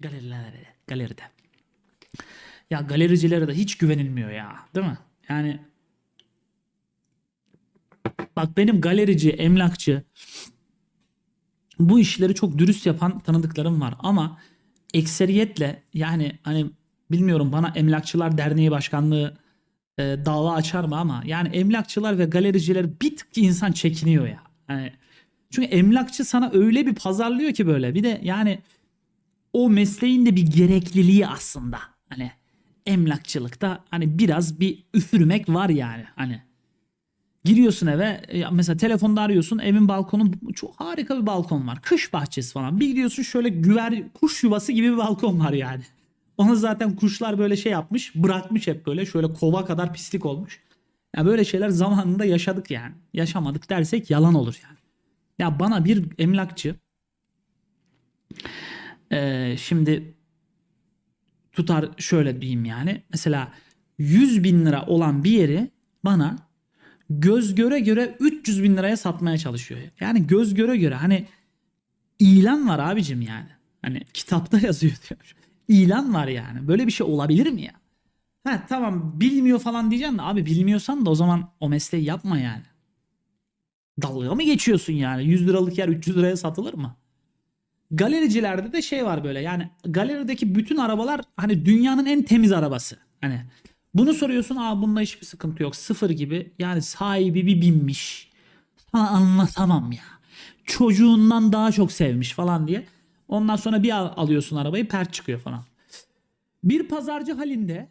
Galerilerde. Galeride. Ya galericilere de hiç güvenilmiyor ya. Değil mi? Yani bak benim galerici, emlakçı bu işleri çok dürüst yapan tanıdıklarım var ama ekseriyetle yani hani bilmiyorum bana Emlakçılar Derneği Başkanlığı e, dava açar mı ama yani emlakçılar ve galericiler bir tık insan çekiniyor ya. Yani çünkü emlakçı sana öyle bir pazarlıyor ki böyle bir de yani o mesleğin de bir gerekliliği aslında. Hani emlakçılıkta hani biraz bir üfürmek var yani hani. Giriyorsun eve e, mesela telefonda arıyorsun evin balkonu çok harika bir balkon var. Kış bahçesi falan. Bir gidiyorsun şöyle güver kuş yuvası gibi bir balkon var yani. Onu zaten kuşlar böyle şey yapmış bırakmış hep böyle şöyle kova kadar pislik olmuş. Ya böyle şeyler zamanında yaşadık yani. Yaşamadık dersek yalan olur yani. Ya bana bir emlakçı eee, şimdi tutar şöyle diyeyim yani. Mesela 100 bin lira olan bir yeri bana göz göre göre 300 bin liraya satmaya çalışıyor. Yani göz göre göre hani ilan var abicim yani. Hani kitapta yazıyor diyor. İlan var yani. Böyle bir şey olabilir mi ya? Ha tamam bilmiyor falan diyeceksin de abi bilmiyorsan da o zaman o mesleği yapma yani. Dalga mı geçiyorsun yani? 100 liralık yer 300 liraya satılır mı? Galericilerde de şey var böyle yani galerideki bütün arabalar hani dünyanın en temiz arabası. Hani bunu soruyorsun aa bunda hiçbir sıkıntı yok sıfır gibi yani sahibi bir binmiş. Sana anlatamam ya. Çocuğundan daha çok sevmiş falan diye. Ondan sonra bir al- alıyorsun arabayı pert çıkıyor falan. Bir pazarcı halinde